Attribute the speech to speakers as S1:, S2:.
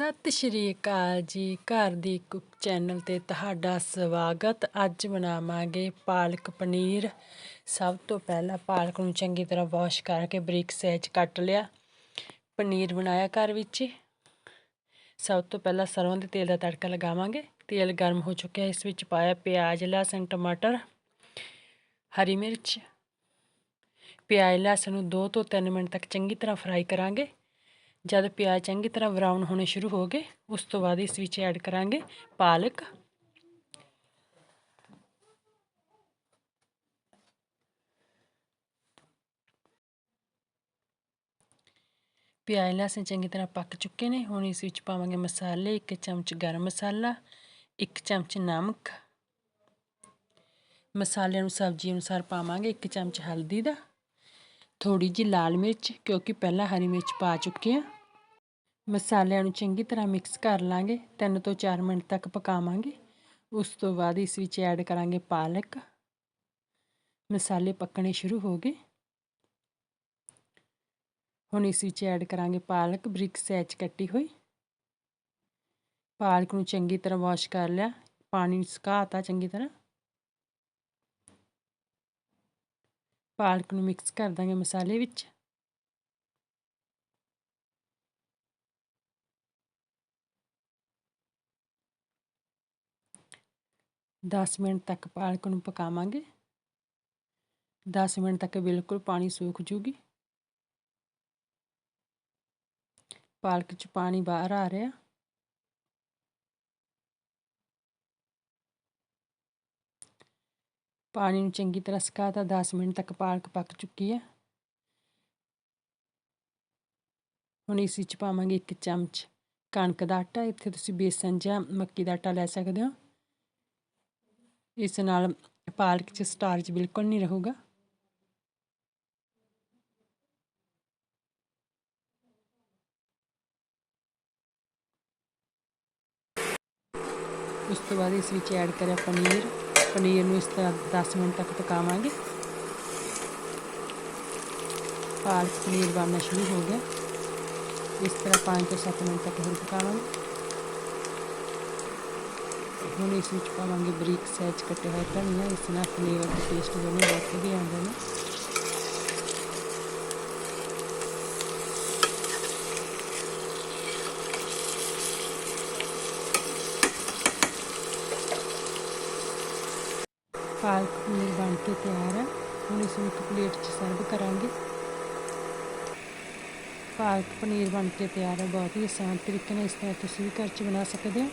S1: ਸਤਿ ਸ਼੍ਰੀ ਅਕਾਲ ਜੀ। ਘਰ ਦੀ ਕੁੱਕ ਚੈਨਲ ਤੇ ਤੁਹਾਡਾ ਸਵਾਗਤ। ਅੱਜ ਬਣਾਵਾਂਗੇ ਪਾਲਕ ਪਨੀਰ। ਸਭ ਤੋਂ ਪਹਿਲਾਂ ਪਾਲਕ ਨੂੰ ਚੰਗੀ ਤਰ੍ਹਾਂ ਵਾਸ਼ ਕਰਕੇ ਬਰੀਕ ਸਾਈਜ਼ ਕੱਟ ਲਿਆ। ਪਨੀਰ ਬਣਾਇਆ ਘਰ ਵਿੱਚ। ਸਭ ਤੋਂ ਪਹਿਲਾਂ ਸਰੋਂ ਦੇ ਤੇਲ ਦਾ ਤੜਕਾ ਲਗਾਵਾਂਗੇ। ਤੇਲ ਗਰਮ ਹੋ ਚੁੱਕਿਆ। ਇਸ ਵਿੱਚ ਪਾਇਆ ਪਿਆਜ਼, ਲਸਣ, ਟਮਾਟਰ, ਹਰੀ ਮਿਰਚ। ਪਿਆਜ਼, ਲਸਣ ਨੂੰ 2 ਤੋਂ 3 ਮਿੰਟ ਤੱਕ ਚੰਗੀ ਤਰ੍ਹਾਂ ਫਰਾਈ ਕਰਾਂਗੇ। ਜਦ ਪਿਆਜ਼ ਚੰਗੀ ਤਰ੍ਹਾਂ ਬਰਾਊਨ ਹੋਣੇ ਸ਼ੁਰੂ ਹੋ ਗਏ, ਉਸ ਤੋਂ ਬਾਅਦ ਇਸ ਵਿੱਚ ਐਡ ਕਰਾਂਗੇ ਪਾਲਕ। ਪਿਆਜ਼ ਲਸਣ ਚੰਗੀ ਤਰ੍ਹਾਂ ਪੱਕ ਚੁੱਕੇ ਨੇ, ਹੁਣ ਇਸ ਵਿੱਚ ਪਾਵਾਂਗੇ ਮਸਾਲੇ, ਇੱਕ ਚਮਚ ਗਰਮ ਮਸਾਲਾ, ਇੱਕ ਚਮਚ ਨਮਕ। ਮਸਾਲਿਆਂ ਨੂੰ ਸਬਜ਼ੀ ਅਨੁਸਾਰ ਪਾਵਾਂਗੇ ਇੱਕ ਚਮਚ ਹਲਦੀ ਦਾ। ਥੋੜੀ ਜਿਹੀ ਲਾਲ ਮਿਰਚ, ਕਿਉਂਕਿ ਪਹਿਲਾਂ ਹਰੀ ਮਿਰਚ ਪਾ ਚੁੱਕੇ ਆ ਮਸਾਲਿਆਂ ਨੂੰ ਚੰਗੀ ਤਰ੍ਹਾਂ ਮਿਕਸ ਕਰ ਲਾਂਗੇ 3 ਤੋਂ 4 ਮਿੰਟ ਤੱਕ ਪਕਾਵਾਂਗੇ। ਉਸ ਤੋਂ ਬਾਅਦ ਇਸ ਵਿੱਚ ਐਡ ਕਰਾਂਗੇ ਪਾਲਕ। ਮਸਾਲੇ ਪੱਕਣੇ ਸ਼ੁਰੂ ਹੋ ਗਏ। ਹੁਣ ਇਸ ਵਿੱਚ ਐਡ ਕਰਾਂਗੇ ਪਾਲਕ, ਬਰੀਕ ਸੈਚ ਕੱਟੀ ਹੋਈ। ਪਾਲਕ ਨੂੰ ਚੰਗੀ ਤਰ੍ਹਾਂ ਵਾਸ਼ ਕਰ ਲਿਆ। ਪਾਣੀ ਸੁਕਾਤਾ ਚੰਗੀ ਤਰ੍ਹਾਂ। ਪਾਲਕ ਨੂੰ ਮਿਕਸ ਕਰ ਦਾਂਗੇ ਮਸਾਲੇ ਵਿੱਚ। ਦਸ ਮਿੰਟ ਤੱਕ ਪਾਲਕ ਨੂੰ ਪਕਾਵਾਂਗੇ। ਦਸ ਮਿੰਟ ਤੱਕ ਬਿਲਕੁਲ ਪਾਣੀ ਸੂਖ ਜੂਗੀ। ਪਾਲਕ 'ਚ ਪਾਣੀ ਬਾਹਰ ਆ ਰਿਹਾ। ਪਾਣੀ ਨੂੰ ਚੰਗੀ ਤਰ੍ਹਾਂ ਸੁਕਾਤਾ 10 ਮਿੰਟ ਤੱਕ ਪਾਲਕ ਪੱਕ ਚੁੱਕੀ ਹੈ ਹੁਣ ਇਸ ਵਿੱਚ ਪਾਵਾਂਗੇ ਇੱਕ ਚਮਚ ਕਣਕ ਦਾ ਆਟਾ, ਇੱਥੇ ਤੁਸੀਂ ਬੇਸਨ ਜਾਂ ਮੱਕੀ ਦਾ ਆਟਾ ਲੈ ਸਕਦੇ ਹੋ। ਇਸ ਨਾਲ ਪਾਲਕ 'ਚ ਸਟਾਰਚ ਬਿਲਕੁਲ ਨਹੀਂ ਰਹੂਗਾ। ਉਸ ਤੋਂ ਬਾਅਦ ਇਸ ਵਿੱਚ ਐਡ ਕਰਿਆ ਪਨੀਰ। ਪਨੀਰ ਨੂੰ ਇਸ ਤਰ੍ਹਾਂ 10 ਮਿੰਟ ਤੱਕ ਪਕਾਵਾਂਗੇ ਪਾਲਕ ਪਨੀਰ ਬਣਨਾ ਸ਼ੁਰੂ ਹੋ ਗਿਆ ਇਸ ਤਰ੍ਹਾਂ 5 ਤੋਂ 7 ਮਿੰਟ ਤੱਕ ਹੋਰ ਪਕਾਵਾਂਗੇ ਹੁਣ ਇਸ ਵਿੱਚ ਪਾਵਾਂਗੇ ਬਰੀਕ ਸਾਈਜ਼ ਕੱਟੇ ਹੋਏ ਧਨੀਆ ਇਸ ਨਾਲ ਫਲੇਵਰ ਤੇ ਟੇਸਟ ਦੋਨੋਂ ਬਹੁਤ ਵਧੀਆ ਪਾਲਕ ਪਨੀਰ ਬਣ ਕੇ ਤਿਆਰ ਹੈ। ਹੁਣ ਇਸ ਨੂੰ ਇੱਕ ਪਲੇਟ 'ਚ ਸਰਵ ਕਰਾਂਗੇ। ਪਾਲਕ ਪਨੀਰ ਬਣ ਕੇ ਤਿਆਰ ਹੈ। ਬਹੁਤ ਹੀ ਆਸਾਨ ਤਰੀਕੇ ਨਾਲ ਇਸ ਤਰ੍ਹਾਂ ਤੁਸੀਂ ਵੀ ਘਰ 'ਚ ਬਣਾ ਸਕਦੇ ਹੋ।